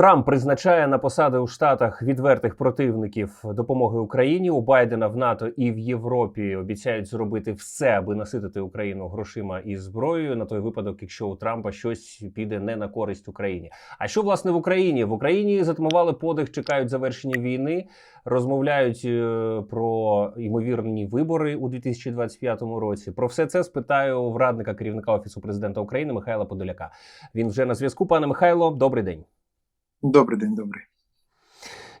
Трамп призначає на посади у Штатах відвертих противників допомоги Україні. У Байдена в НАТО і в Європі обіцяють зробити все, аби наситити Україну грошима і зброєю на той випадок, якщо у Трампа щось піде не на користь Україні. А що власне в Україні? В Україні затамували подих, чекають завершення війни, розмовляють е, про ймовірні вибори у 2025 році. Про все це спитаю в радника керівника офісу президента України Михайла Подоляка. Він вже на зв'язку. Пане Михайло, добрий день. Добрий день, добрий.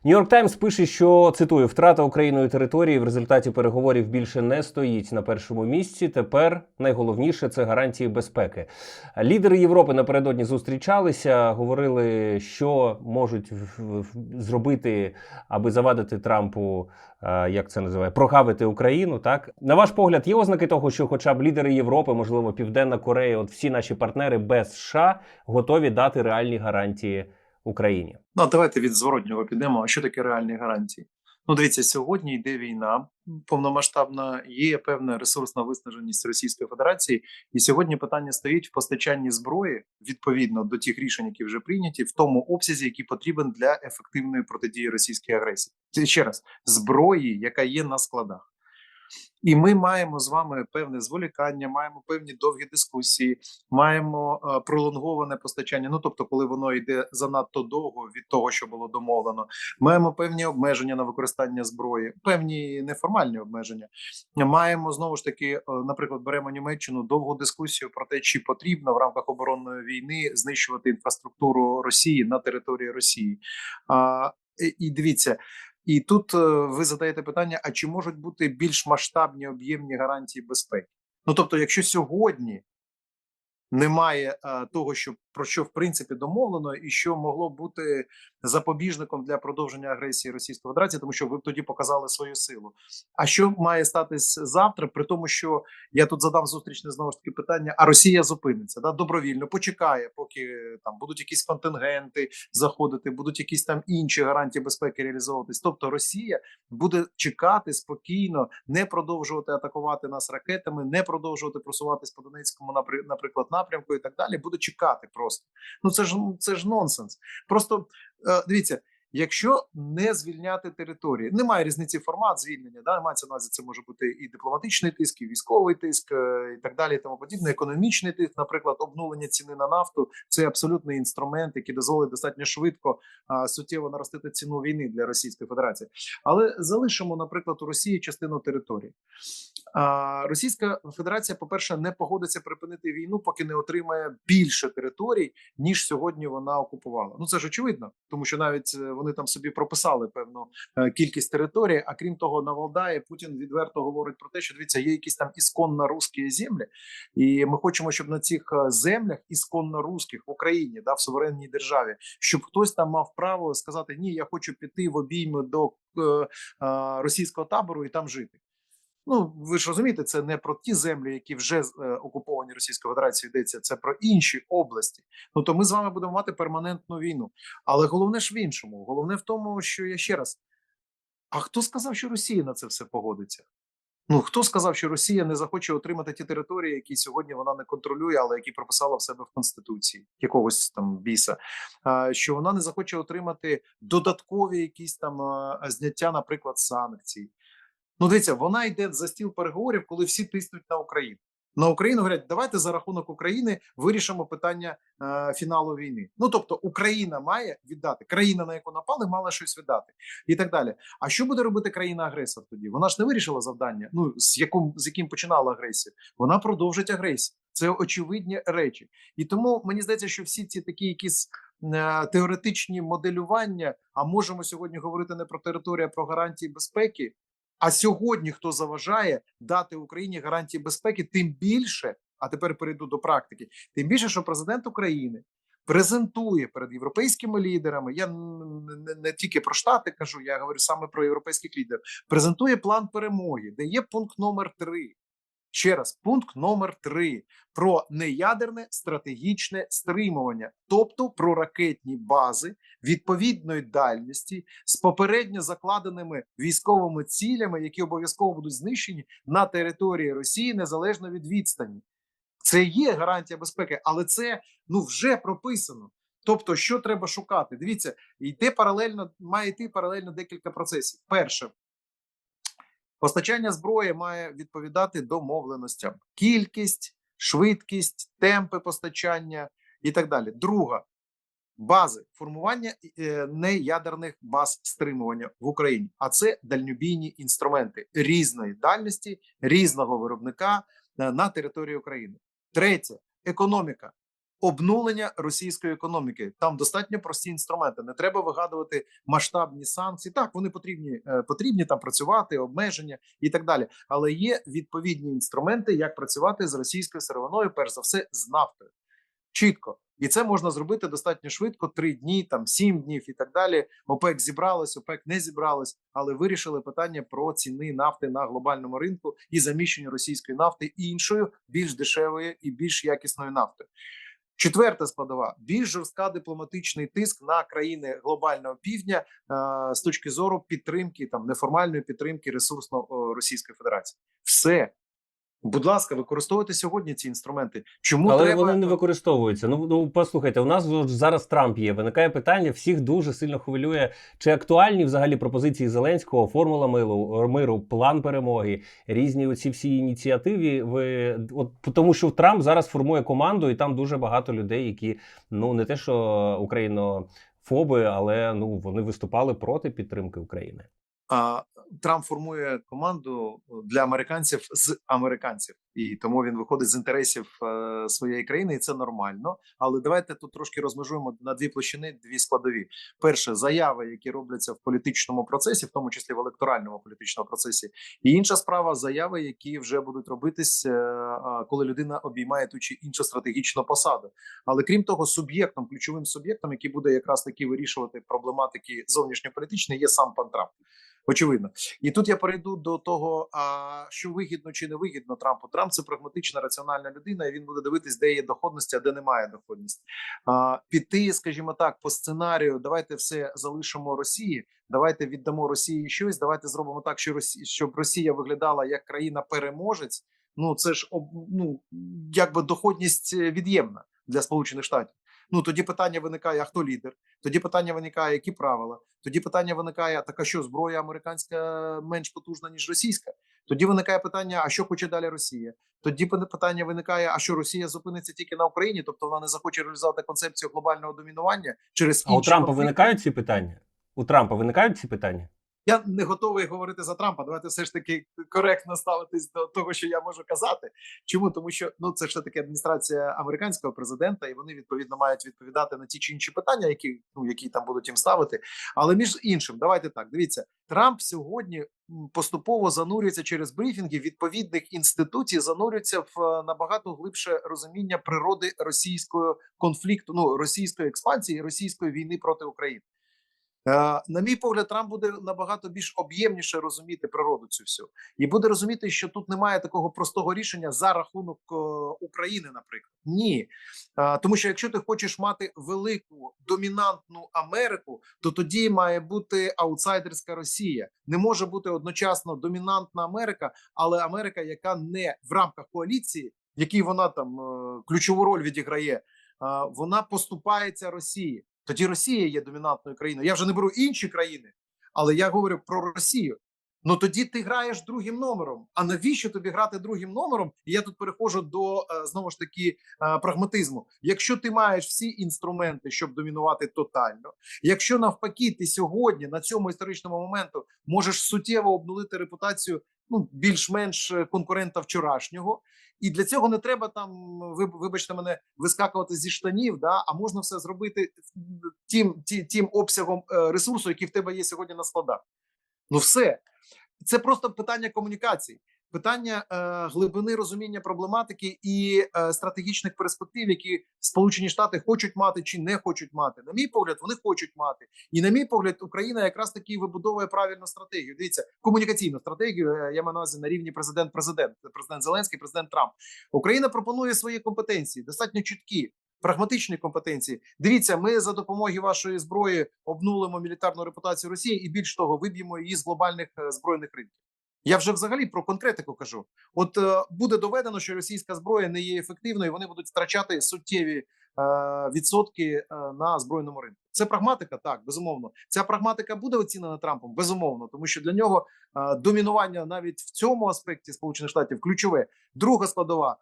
Нью-Йорк Таймс пише, що цитую: втрата Україною території в результаті переговорів більше не стоїть на першому місці. Тепер найголовніше це гарантії безпеки. Лідери Європи напередодні зустрічалися, говорили, що можуть зробити, аби завадити Трампу, е, як це називає, прогавити Україну. Так на ваш погляд, є ознаки того, що, хоча б лідери Європи, можливо, Південна Корея, от всі наші партнери без США готові дати реальні гарантії Україні. Ну, давайте від зворотнього підемо. А що таке реальні гарантії? Ну, дивіться, сьогодні йде війна повномасштабна, є певна ресурсна виснаженість Російської Федерації, і сьогодні питання стоїть в постачанні зброї відповідно до тих рішень, які вже прийняті, в тому обсязі, який потрібен для ефективної протидії російській агресії. Ще раз зброї, яка є на складах. І ми маємо з вами певне зволікання, маємо певні довгі дискусії, маємо е, пролонговане постачання. Ну тобто, коли воно йде занадто довго від того, що було домовлено, маємо певні обмеження на використання зброї, певні неформальні обмеження. Маємо знову ж таки, е, наприклад, беремо Німеччину довгу дискусію про те, чи потрібно в рамках оборонної війни знищувати інфраструктуру Росії на території Росії. А, і- дивіться. І тут е, ви задаєте питання: а чи можуть бути більш масштабні об'ємні гарантії безпеки? Ну тобто, якщо сьогодні немає е, того, що про що в принципі домовлено, і що могло бути запобіжником для продовження агресії Російської Федерації, тому що ви б тоді показали свою силу. А що має статись завтра, при тому, що я тут задам зустрічне знову ж таки питання: а Росія зупиниться да добровільно, почекає, поки там будуть якісь контингенти заходити, будуть якісь там інші гарантії безпеки реалізовуватись. Тобто Росія буде чекати спокійно, не продовжувати атакувати нас ракетами, не продовжувати просуватись по Донецькому, напри- наприклад, напрямку і так далі. Буде чекати просто. Ну це ж це ж нонсенс. Просто е, дивіться. Якщо не звільняти території, немає різниці формат звільнення. Да, мається на увазі, це може бути і дипломатичний тиск, і військовий тиск, е, і так далі, і тому подібне. Економічний тиск, наприклад, обнулення ціни на нафту це абсолютний інструмент, який дозволить достатньо швидко а, суттєво наростити ціну війни для Російської Федерації. Але залишимо, наприклад, у Росії частину території. А, Російська Федерація, по-перше, не погодиться припинити війну, поки не отримає більше територій, ніж сьогодні вона окупувала. Ну це ж очевидно, тому що навіть е, вони там собі прописали певну е, кількість територій. А крім того, на Валдаї Путін відверто говорить про те, що дивіться, є якісь там ісконно русські землі, і ми хочемо, щоб на цих е, землях ісконно русських в Україні, да, в суверенній державі, щоб хтось там мав право сказати: ні, я хочу піти в обійми до е, е, російського табору і там жити. Ну, ви ж розумієте, це не про ті землі, які вже е, окуповані Російською Федерацією йдеться, це про інші області. Ну то ми з вами будемо мати перманентну війну. Але головне ж в іншому. Головне в тому, що я ще раз: а хто сказав, що Росія на це все погодиться? Ну хто сказав, що Росія не захоче отримати ті території, які сьогодні вона не контролює, але які прописала в себе в конституції якогось там біса, що вона не захоче отримати додаткові якісь там зняття, наприклад, санкцій. Ну, дивіться, вона йде за стіл переговорів, коли всі тиснуть на Україну. На Україну говорять, давайте за рахунок України вирішимо питання е, фіналу війни. Ну тобто, Україна має віддати країна, на яку напали, мала щось віддати, і так далі. А що буде робити країна-агресор тоді? Вона ж не вирішила завдання. Ну з яким з яким починала агресію? Вона продовжить агресію. Це очевидні речі, і тому мені здається, що всі ці такі якісь е, теоретичні моделювання. А можемо сьогодні говорити не про територію, а про гарантії безпеки. А сьогодні хто заважає дати Україні гарантії безпеки, тим більше, а тепер перейду до практики, тим більше, що президент України презентує перед європейськими лідерами. Я не, не тільки про штати кажу, я говорю саме про європейських лідерів. Презентує план перемоги, де є пункт номер три. Ще раз, пункт номер три про неядерне стратегічне стримування, тобто про ракетні бази відповідної дальності з попередньо закладеними військовими цілями, які обов'язково будуть знищені на території Росії незалежно від відстані. Це є гарантія безпеки, але це ну вже прописано. Тобто, що треба шукати? Дивіться, йде паралельно, має йти паралельно декілька процесів. Перше, постачання зброї має відповідати домовленостям: кількість, швидкість, темпи постачання і так далі. Друга бази формування е, неядерних баз стримування в Україні, а це дальнобійні інструменти різної дальності, різного виробника е, на території України. Третє економіка. Обнулення російської економіки там достатньо прості інструменти. Не треба вигадувати масштабні санкції. Так, вони потрібні, е, потрібні там працювати, обмеження і так далі. Але є відповідні інструменти, як працювати з російською сировиною, перш за все, з нафтою. Чітко, і це можна зробити достатньо швидко: три дні, там сім днів і так далі. ОПЕК зібралось, ОПЕК не зібралось, але вирішили питання про ціни нафти на глобальному ринку і заміщення російської нафти іншою, більш дешевою і більш якісною нафтою. Четверта складова більш жорстка дипломатичний тиск на країни глобального півдня е, з точки зору підтримки там неформальної підтримки ресурсно Російської Федерації. Все, будь ласка, використовуйте сьогодні ці інструменти. Чому Але треба вони не використовуються. Ну, ну послухайте, у нас зараз Трамп є. Виникає питання, всіх дуже сильно хвилює, чи актуальні взагалі пропозиції Зеленського, формула миру, миру, план перемоги, різні оці всі ініціативи. Ви от тому, що Трамп зараз формує команду, і там дуже багато людей, які ну не те, що українофоби, але ну вони виступали проти підтримки України. Трамп формує команду для американців з американців, і тому він виходить з інтересів е, своєї країни, і це нормально. Але давайте тут трошки розмежуємо на дві площини, дві складові. Перше, заяви, які робляться в політичному процесі, в тому числі в електоральному політичному процесі, і інша справа заяви, які вже будуть робитись, е, коли людина обіймає ту чи іншу стратегічну посаду. Але крім того, суб'єктом, ключовим суб'єктом, який буде якраз таки вирішувати проблематики зовнішньополітичної, є сам пан Трамп. Очевидно, і тут я перейду до того, а що вигідно чи не вигідно Трампу. Трамп це прагматична раціональна людина, і він буде дивитись, де є доходності, а де немає доходності. А, Піти, скажімо так, по сценарію. Давайте все залишимо Росії. Давайте віддамо Росії щось. Давайте зробимо так, що Росія, щоб Росія виглядала як країна-переможець. Ну це ж ну якби доходність від'ємна для Сполучених Штатів. Ну тоді питання виникає: а хто лідер? Тоді питання виникає, які правила. Тоді питання виникає: така що зброя американська менш потужна ніж російська. Тоді виникає питання: а що хоче далі Росія? Тоді питання виникає: а що Росія зупиниться тільки на Україні, тобто вона не захоче реалізувати концепцію глобального домінування через а у Трампа конфлікти? виникають ці питання? У Трампа виникають ці питання? Я не готовий говорити за Трампа. Давайте все ж таки коректно ставитись до того, що я можу казати. Чому тому, що ну це ж таки адміністрація американського президента, і вони відповідно мають відповідати на ті чи інші питання, які ну які там будуть їм ставити. Але між іншим, давайте так дивіться, Трамп сьогодні поступово занурюється через брифінги відповідних інституцій, занурюється в е, набагато глибше розуміння природи російського конфлікту, ну російської експансії, російської війни проти України. Е, на мій погляд, Трамп буде набагато більш об'ємніше розуміти природу цю всю і буде розуміти, що тут немає такого простого рішення за рахунок е, України, наприклад, ні, е, тому що якщо ти хочеш мати велику домінантну Америку, то тоді має бути аутсайдерська Росія. Не може бути одночасно домінантна Америка, але Америка, яка не в рамках коаліції, в якій вона там ключову роль відіграє, вона поступається Росії. Тоді Росія є домінантною країною. Я вже не беру інші країни, але я говорю про Росію. Ну тоді ти граєш другим номером. А навіщо тобі грати другим номером? Я тут переходжу до е, знову ж таки е, прагматизму. Якщо ти маєш всі інструменти, щоб домінувати тотально, якщо навпаки, ти сьогодні на цьому історичному моменту можеш суттєво обнулити репутацію ну більш-менш конкурента вчорашнього, і для цього не треба там вибачте мене вискакувати зі штанів. Да, а можна все зробити тим, тим, тим обсягом е, ресурсу, який в тебе є сьогодні на складах. Ну все це просто питання комунікації питання е, глибини розуміння проблематики і е, стратегічних перспектив, які Сполучені Штати хочуть мати чи не хочуть мати. На мій погляд, вони хочуть мати, і на мій погляд, Україна якраз таки вибудовує правильну стратегію. Дивіться, комунікаційну стратегію. Е, я маю на увазі на рівні президент-президент, президент Зеленський, президент Трамп. Україна пропонує свої компетенції, достатньо чіткі. Прагматичні компетенції, дивіться, ми за допомогою вашої зброї обнулимо мілітарну репутацію Росії і більш того, виб'ємо її з глобальних е, збройних ринків. Я вже взагалі про конкретику кажу. От е, буде доведено, що російська зброя не є ефективною. Вони будуть втрачати суттєві відсотки е, на збройному ринку. Це прагматика, так безумовно. Ця прагматика буде оцінена Трампом, безумовно, тому що для нього е, домінування навіть в цьому аспекті Сполучених Штатів ключове. Друга складова, е,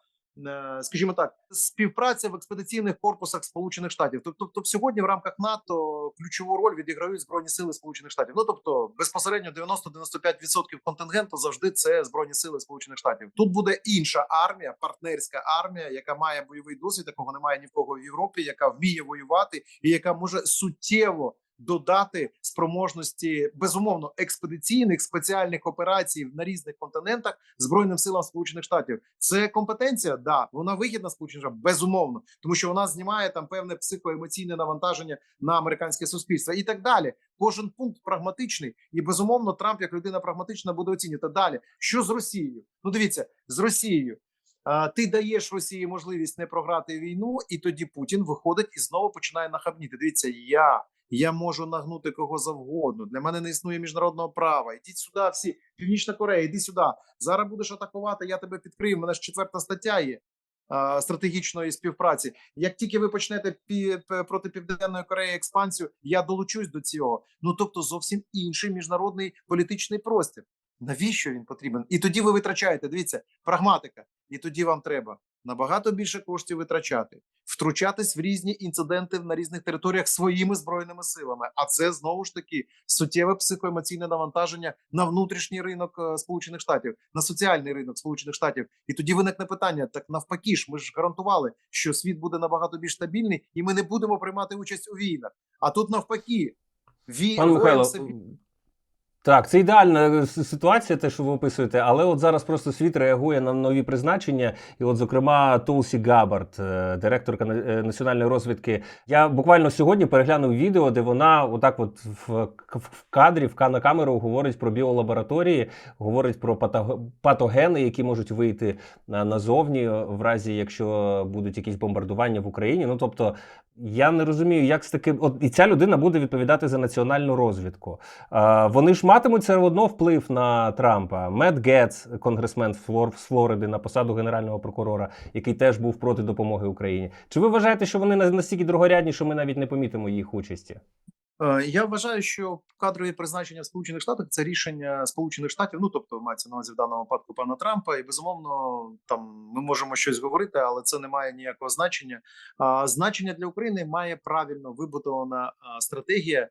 скажімо так, співпраця в експедиційних корпусах Сполучених Штатів. Тобто, тобто сьогодні в рамках НАТО ключову роль відіграють збройні сили Сполучених Штатів. Ну тобто, безпосередньо 90-95% контингенту завжди це збройні сили Сполучених Штатів. Тут буде інша армія, партнерська армія, яка має бойовий досвід, якого немає ні в кого в Європі, яка вміє воювати і яка може суттєво додати спроможності безумовно експедиційних спеціальних операцій на різних континентах збройним силам Сполучених Штатів. Це компетенція, да вона вигідна Сполучених Штатів, безумовно, тому що вона знімає там певне психоемоційне навантаження на американське суспільство і так далі. Кожен пункт прагматичний, і безумовно, Трамп як людина прагматична буде оцінювати далі. Що з Росією? Ну дивіться з Росією. Ти даєш Росії можливість не програти війну, і тоді Путін виходить і знову починає нахабніти. Дивіться, я я можу нагнути кого завгодно. Для мене не існує міжнародного права. Ідіть сюди, всі північна Корея, іди сюди. Зараз будеш атакувати. Я тебе підкрию. У Мене ж четверта стаття є стратегічної співпраці. Як тільки ви почнете пі проти південної Кореї експансію, я долучусь до цього. Ну тобто, зовсім інший міжнародний політичний простір. Навіщо він потрібен? І тоді ви витрачаєте. Дивіться, прагматика. І тоді вам треба набагато більше коштів витрачати, втручатись в різні інциденти на різних територіях своїми збройними силами. А це знову ж таки суттєве психоемоційне навантаження на внутрішній ринок е, Сполучених Штатів, на соціальний ринок Сполучених Штатів. І тоді виникне питання: так навпаки ж, ми ж гарантували, що світ буде набагато більш стабільний, і ми не будемо приймати участь у війнах. А тут навпаки, ві... Пан Михайло, собі- так, це ідеальна е, ситуація, те, що ви описуєте, але от зараз просто світ реагує на нові призначення. І, от, зокрема, Толсі Габард, е, директорка е, національної розвідки. Я буквально сьогодні переглянув відео, де вона отак, от в, кадрі, в на камеру говорить про біолабораторії, говорить про патогени, які можуть вийти назовні, в разі якщо будуть якісь бомбардування в Україні. Ну тобто, я не розумію, як з таким. От і ця людина буде відповідати за національну розвідку. Е, Вони ж матимуть все одно вплив на Трампа. Мед Гетц, конгресмен з Флориди, на посаду генерального прокурора, який теж був проти допомоги Україні. Чи ви вважаєте, що вони на- настільки другорядні, що ми навіть не помітимо їх участі? Е, Я вважаю, що кадрові призначення в Сполучених Штатах це рішення Сполучених Штатів. Ну тобто мається на увазі в даному випадку пана Трампа. І безумовно, там ми можемо щось говорити, але це не має ніякого значення. Значення для України має правильно вибудована стратегія,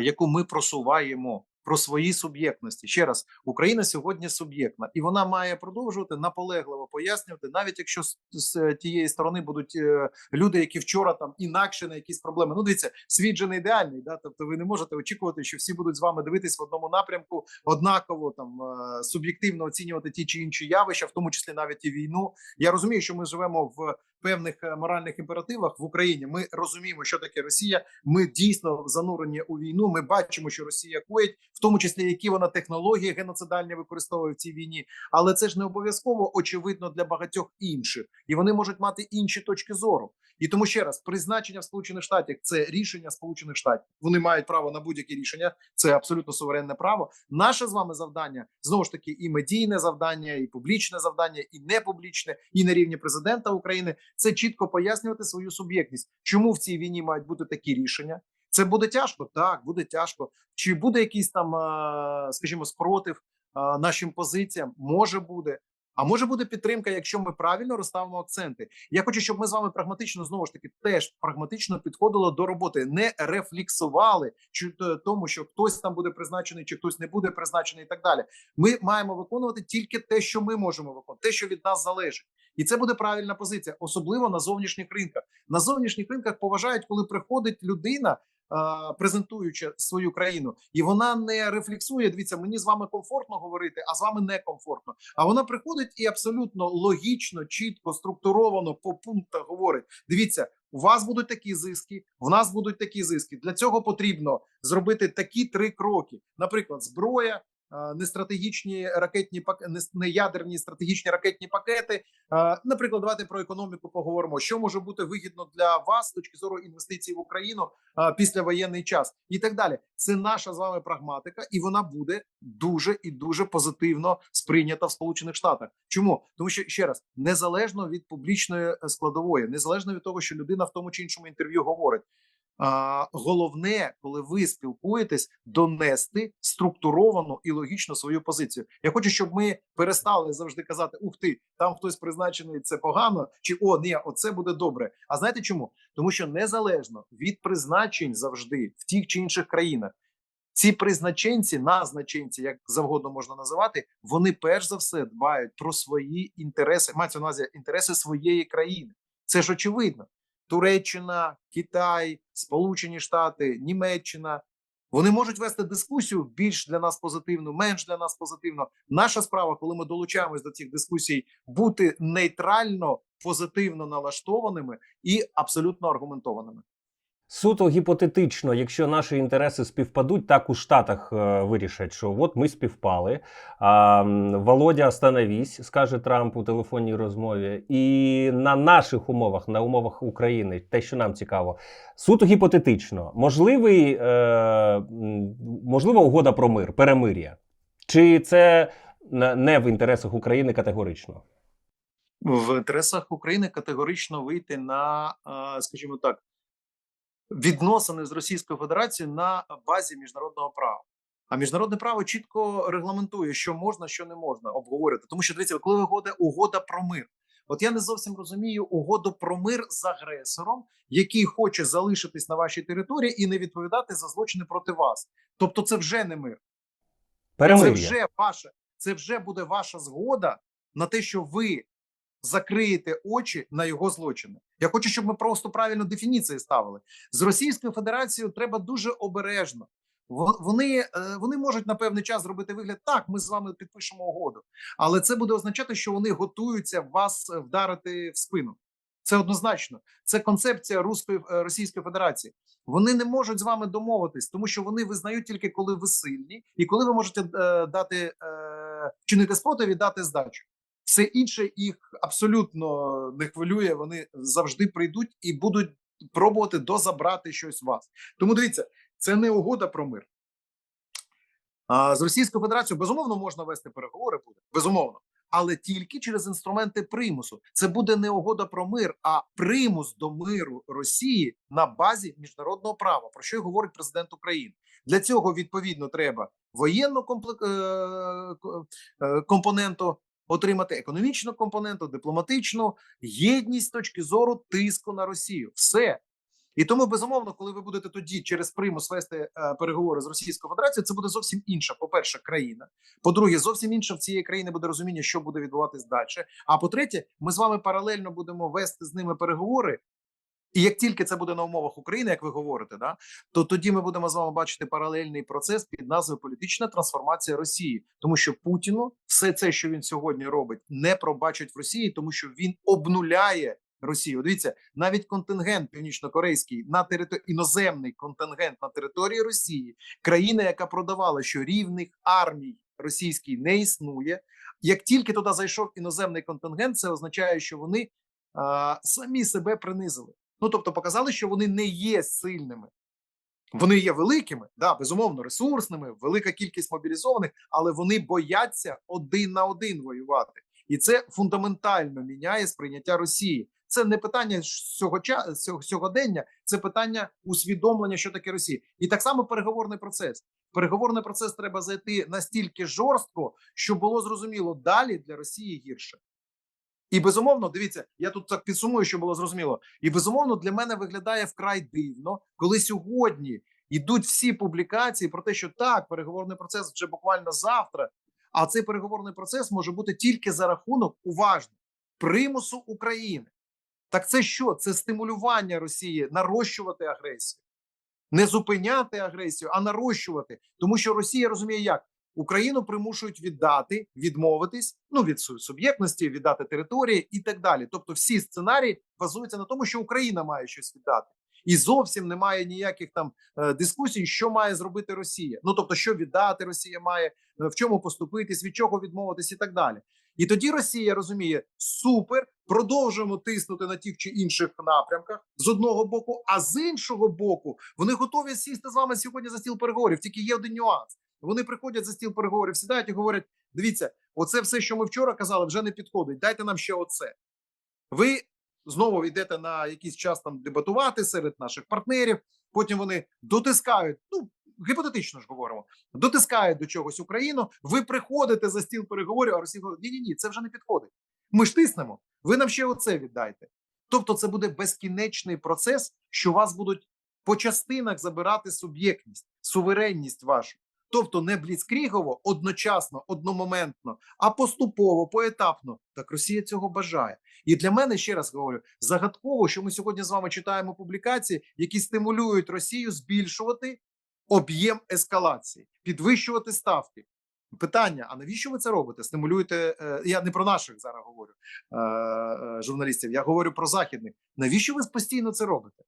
яку ми просуваємо. Про свої суб'єктності ще раз Україна сьогодні суб'єктна, і вона має продовжувати наполегливо пояснювати, навіть якщо з, з тієї сторони будуть е, люди, які вчора там інакше на якісь проблеми. Ну, дивіться, світ же не ідеальний. Да? Тобто, ви не можете очікувати, що всі будуть з вами дивитись в одному напрямку, однаково там е, суб'єктивно оцінювати ті чи інші явища, в тому числі навіть і війну. Я розумію, що ми живемо в певних е, моральних імперативах в Україні. Ми розуміємо, що таке Росія. Ми дійсно занурені у війну. Ми бачимо, що Росія коїть, в тому числі які вона технології геноцидальні використовує в цій війні. Але це ж не обов'язково очевидно для багатьох інших, і вони можуть мати інші точки зору. І тому ще раз призначення в Сполучених Штатах це рішення Сполучених Штатів. Вони мають право на будь-які рішення. Це абсолютно суверенне право. Наше з вами завдання знову ж таки і медійне завдання, і публічне завдання, і непублічне, і на рівні президента України. Це чітко пояснювати свою суб'єктність. Чому в цій війні мають бути такі рішення? Це буде тяжко, так буде тяжко. Чи буде якийсь там, е, скажімо, спротив е, нашим позиціям? Може буде. А може буде підтримка, якщо ми правильно розставимо акценти. Я хочу, щоб ми з вами прагматично знову ж таки теж прагматично підходили до роботи, не рефлексували чи тому, що хтось там буде призначений, чи хтось не буде призначений, і так далі. Ми маємо виконувати тільки те, що ми можемо виконувати, те, що від нас залежить, і це буде правильна позиція, особливо на зовнішніх ринках. На зовнішніх ринках поважають, коли приходить людина. Презентуючи свою країну, і вона не рефлексує. Дивіться, мені з вами комфортно говорити, а з вами некомфортно. А вона приходить і абсолютно логічно, чітко, структуровано по пунктах говорить: дивіться, у вас будуть такі зиски, в нас будуть такі зиски. Для цього потрібно зробити такі три кроки: наприклад, зброя. Не стратегічні ракетні пак- не, не ядерні стратегічні ракетні пакети. Наприклад, давайте про економіку поговоримо. Що може бути вигідно для вас з точки зору інвестицій в Україну після воєнний час, і так далі. Це наша з вами прагматика, і вона буде дуже і дуже позитивно сприйнята в Сполучених Штатах. Чому тому, що ще раз незалежно від публічної е, складової, незалежно від того, що людина в тому чи іншому інтерв'ю говорить. А, головне, коли ви спілкуєтесь, донести структуровану і логічно свою позицію. Я хочу, щоб ми перестали завжди казати: Ух ти, там хтось призначений, це погано, чи о, ні, оце буде добре. А знаєте чому? Тому що незалежно від призначень завжди в тих чи інших країнах. Ці призначенці, назначенці, як завгодно можна називати, вони перш за все дбають про свої інтереси, мається на увазі інтереси своєї країни. Це ж очевидно. Туреччина, Китай, Сполучені Штати, Німеччина. Вони можуть вести дискусію більш для нас позитивну, менш для нас позитивно. Наша справа, коли ми долучаємось до цих дискусій, бути нейтрально позитивно налаштованими і абсолютно аргументованими. Суто гіпотетично, якщо наші інтереси співпадуть, так у Штатах е, вирішать, що от ми співпали. А, Володя, остановись, скаже Трамп у телефонній розмові. І на наших умовах, на умовах України, те, що нам цікаво, суто гіпотетично, можливий, е, можлива угода про мир, перемир'я. Чи це не в інтересах України категорично? В інтересах України категорично вийти на, скажімо так, відносини з Російською Федерацією на базі міжнародного права. А міжнародне право чітко регламентує, що можна, що не можна обговорювати. Тому що дивіться, коли виходить угода про мир, от я не зовсім розумію угоду про мир з агресором, який хоче залишитись на вашій території і не відповідати за злочини проти вас. Тобто, це вже не мир. Це вже ваша, це вже буде ваша згода на те, що ви закриєте очі на його злочини. Я хочу, щоб ми просто правильно дефініції ставили з Російською Федерацією. Треба дуже обережно. Вони, е, вони можуть на певний час зробити вигляд так. Ми з вами підпишемо угоду, але це буде означати, що вони готуються вас вдарити в спину. Це однозначно. Це концепція Руської е, Російської Федерації. Вони не можуть з вами домовитись, тому що вони визнають тільки коли ви сильні, і коли ви можете е, дати чинити спротив і дати здачу. Все інше їх абсолютно не хвилює. Вони завжди прийдуть і будуть пробувати дозабрати щось у вас. Тому дивіться, це не угода про мир. А з Російською Федерацією безумовно можна вести переговори, буде безумовно, але тільки через інструменти примусу. Це буде не угода про мир, а примус до миру Росії на базі міжнародного права. Про що й говорить президент України? Для цього відповідно треба воєнну е, е, компоненту отримати економічну компоненту, дипломатичну єдність точки зору тиску на Росію. Все. І тому безумовно, коли ви будете тоді через примус вести е, переговори з Російською Федерацією, це буде зовсім інша, по-перше, країна. По-друге, зовсім інша в цієї країни буде розуміння, що буде відбуватись далі. А по-третє, ми з вами паралельно будемо вести з ними переговори. І як тільки це буде на умовах України, як ви говорите, да то тоді ми будемо з вами бачити паралельний процес під назвою політична трансформація Росії, тому що Путіну все це, що він сьогодні робить, не пробачать в Росії, тому що він обнуляє Росію. Дивіться, навіть контингент північнокорейський на території іноземний контингент на території Росії, країна, яка продавала, що рівних армій російській не існує. Як тільки туди зайшов іноземний контингент, це означає, що вони а, самі себе принизили. Ну тобто, показали, що вони не є сильними. Вони є великими, да, безумовно, ресурсними, велика кількість мобілізованих, але вони бояться один на один воювати, і це фундаментально міняє сприйняття Росії. Це не питання часу сьогодення, це питання усвідомлення, що таке Росія, і так само переговорний процес. Переговорний процес треба зайти настільки жорстко, щоб було зрозуміло далі для Росії гірше. І безумовно, дивіться, я тут так підсумую, що було зрозуміло. І безумовно для мене виглядає вкрай дивно, коли сьогодні йдуть всі публікації про те, що так, переговорний процес вже буквально завтра. А цей переговорний процес може бути тільки за рахунок уважно примусу України. Так це що? Це стимулювання Росії нарощувати агресію, не зупиняти агресію, а нарощувати, тому що Росія розуміє, як Україну примушують віддати, відмовитись ну від су- суб'єктності, віддати території і так далі. Тобто, всі сценарії базуються на тому, що Україна має щось віддати. і зовсім немає ніяких там е, дискусій, що має зробити Росія. Ну тобто, що віддати Росія має, е, в чому поступитись, від чого відмовитись, і так далі. І тоді Росія розуміє супер, продовжуємо тиснути на тих чи інших напрямках з одного боку, а з іншого боку, вони готові сісти з вами сьогодні за стіл переговорів. Тільки є один нюанс. Вони приходять за стіл переговорів, сідають і говорять: дивіться, оце все, що ми вчора казали, вже не підходить. Дайте нам ще оце. Ви знову йдете на якийсь час там дебатувати серед наших партнерів. Потім вони дотискають. Ну гіпотетично ж говоримо, дотискають до чогось Україну. Ви приходите за стіл переговорів, а Росія говорить, ні, ні, ні, це вже не підходить. Ми ж тиснемо. Ви нам ще оце віддайте. Тобто, це буде безкінечний процес, що вас будуть по частинах забирати суб'єктність, суверенність вашу. Тобто не бліцкрігово, одночасно, одномоментно, а поступово, поетапно. Так Росія цього бажає. І для мене ще раз говорю: загадково, що ми сьогодні з вами читаємо публікації, які стимулюють Росію збільшувати об'єм ескалації, підвищувати ставки. Питання: а навіщо ви це робите? Стимулюєте? е, Я не про наших зараз говорю е, е, журналістів. Я говорю про західних. Навіщо ви постійно це робите?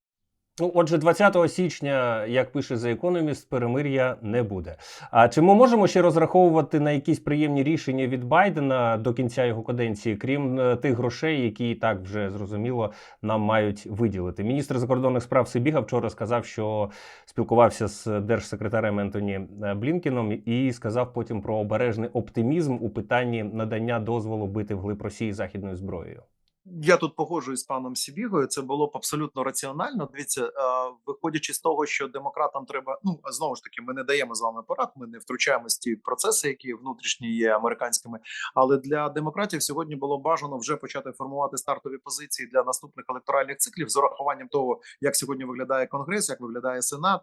Ну, отже, 20 січня, як пише The Economist, перемир'я не буде. А чи ми можемо ще розраховувати на якісь приємні рішення від Байдена до кінця його каденції, крім е, тих грошей, які так вже зрозуміло нам мають виділити? Міністр закордонних справ Сибіга вчора сказав, що спілкувався з держсекретарем Ентоні е, Блінкіном і сказав потім про обережний оптимізм у питанні надання дозволу бити вглиб Росії західною зброєю. Я тут погоджуюсь з паном Сібігою. Це було б абсолютно раціонально. Дивіться, е, виходячи з того, що демократам треба. Ну знову ж таки, ми не даємо з вами порад. Ми не втручаємося в ті процеси, які внутрішні є американськими. Але для демократів сьогодні було бажано вже почати формувати стартові позиції для наступних електоральних циклів з урахуванням того, як сьогодні виглядає конгрес, як виглядає сенат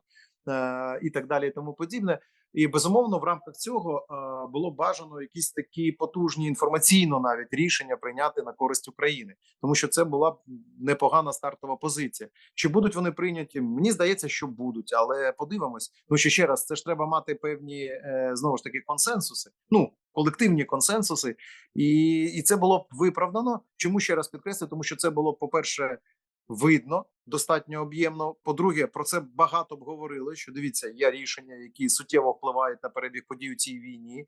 е, і так далі, і тому подібне. І безумовно, в рамках цього було бажано якісь такі потужні інформаційно навіть рішення прийняти на користь України, тому що це була б непогана стартова позиція. Чи будуть вони прийняті? Мені здається, що будуть, але подивимось. Тому що ще раз це ж треба мати певні е, знову ж таки консенсуси. Ну колективні консенсуси, і, і це було б виправдано. Чому ще раз підкреслю? Тому що це було по перше. Видно достатньо об'ємно. По-друге, про це багато б говорили. Що дивіться, є рішення, які суттєво впливають на перебіг подій у цій війні,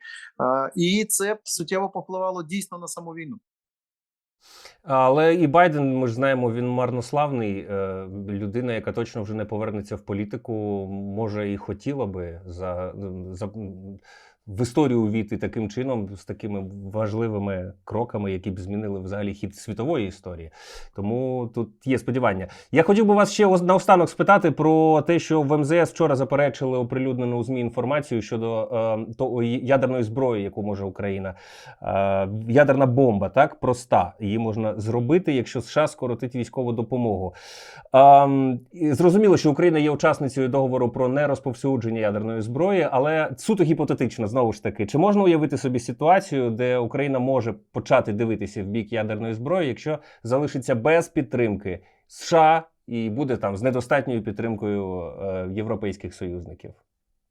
і це б суттєво повпливало дійсно на саму війну. Але і Байден, ми ж знаємо, він марнославний е, людина, яка точно вже не повернеться в політику. Може, і хотіла би за, за в історію увійти таким чином, з такими важливими кроками, які б змінили взагалі хід світової історії. Тому тут є сподівання. Я хотів би вас ще ос- наостанок спитати про те, що в МЗС вчора заперечили оприлюднену у змі інформацію щодо е, того ядерної зброї, яку може Україна. Е, ядерна бомба, так проста. Її можна зробити, якщо США скоротить військову допомогу. І зрозуміло, що Україна є учасницею договору про нерозповсюдження ядерної зброї, але суто гіпотетично, знову ж таки, чи можна уявити собі ситуацію, де Україна може почати дивитися в бік ядерної зброї, якщо залишиться без підтримки США і буде там з недостатньою підтримкою е, європейських союзників?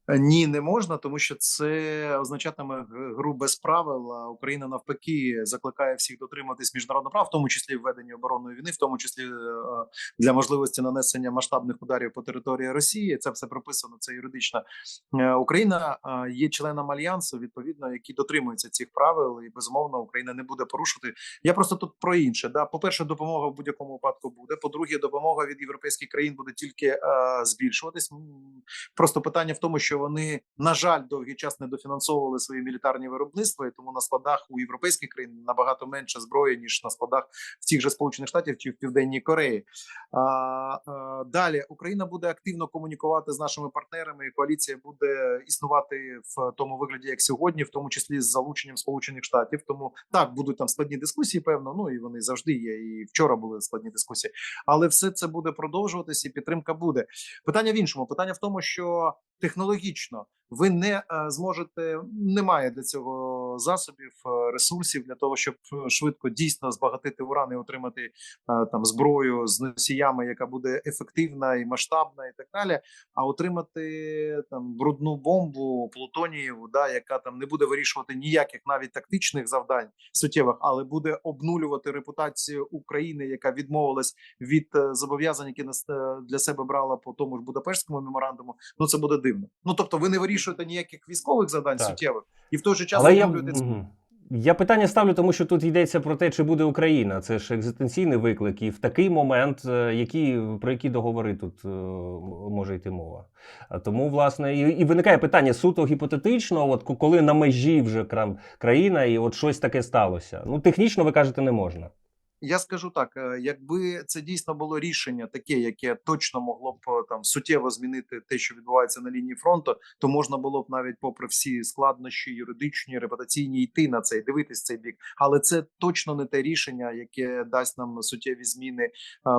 Ні, не можна, тому що це означатиме гру без правил. Україна навпаки закликає всіх дотриматись міжнародного права, в тому числі введення оборонної війни, в тому числі е, для можливості нанесення масштабних ударів по території Росії. Це все прописано. Це юридично. Е, Україна е, є членом альянсу, відповідно, які дотримуються цих правил, і безумовно Україна не буде порушувати. Я просто тут про інше. Да, по перше, допомога в будь-якому випадку буде. По-друге, допомога від європейських країн буде тільки е, збільшуватись. Просто питання в тому, що вони на жаль довгий час не дофінансовували свої мілітарні виробництва, і тому на складах у європейських країн набагато менше зброї ніж на складах в тих же сполучених штатів чи в південній Кореї. А, а, далі Україна буде активно комунікувати з нашими партнерами. і Коаліція буде існувати в тому вигляді, як сьогодні, в тому числі з залученням Сполучених Штатів. Тому так будуть там складні дискусії, певно. Ну і вони завжди є. І вчора були складні дискусії, але все це буде продовжуватися, і підтримка буде. Питання в іншому. Питання в тому, що технологічно ви не е, зможете, немає для цього засобів, е, ресурсів для того, щоб е, швидко дійсно збагатити уран і отримати е, там зброю з носіями, яка буде ефективна і масштабна, і так далі. А отримати там брудну бомбу плутонієву, да, яка там не буде вирішувати ніяких навіть тактичних завдань суттєвих, але буде обнулювати репутацію України, яка відмовилась від е, зобов'язань, які е, для себе брала по тому ж Будапештському меморандуму. Ну це буде дивно. Ну тобто, ви не вирішуєте ніяких військових завдань Так. суттєвих, і в той же час Але я, обнулюєте я питання ставлю, тому що тут йдеться про те, чи буде Україна. Це ж екзистенційний виклик, і в такий момент, е, які, про які договори тут е, може йти мова. Тому, власне, і, і виникає питання суто гіпотетично, от коли на межі вже країна, і от щось таке сталося. Ну, технічно, ви кажете, не можна. Я скажу так: е, якби це дійсно було рішення таке, яке точно могло б е, там суттєво змінити те, що відбувається на лінії фронту, то можна було б навіть, попри всі складнощі, юридичні, репутаційні, йти на це і дивитись цей бік. Але це точно не те рішення, яке дасть нам суттєві зміни е,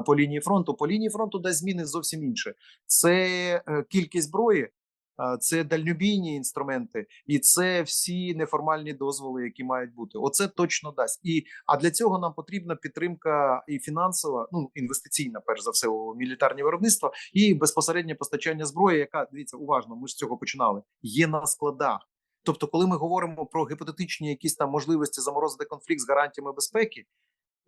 по лінії фронту. По лінії фронту дасть зміни зовсім інше. Це кількість зброї. Це дальнобійні інструменти, і це всі неформальні дозволи, які мають бути. Оце точно дасть. І а для цього нам потрібна підтримка і фінансова, ну інвестиційна, перш за все, у мілітарні виробництва, і безпосереднє постачання зброї, яка дивіться уважно. Ми ж з цього починали. Є на складах. Тобто, коли ми говоримо про гіпотетичні якісь там можливості заморозити конфлікт з гарантіями безпеки,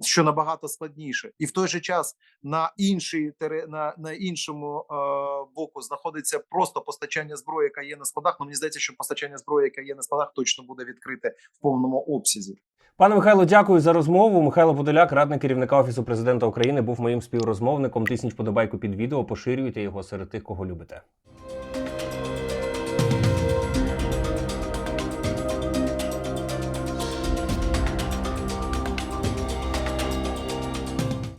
що набагато складніше, і в той же час на іншій на, на іншому е, боку знаходиться просто постачання зброї, яка є на складах. Ну мені здається, що постачання зброї, яка є на складах, точно буде відкрите в повному обсязі. Пане Михайло, дякую за розмову. Михайло Подоляк, радник керівника Офісу президента України, був моїм співрозмовником. Тисніть подобайку під відео, поширюйте його серед тих, кого любите.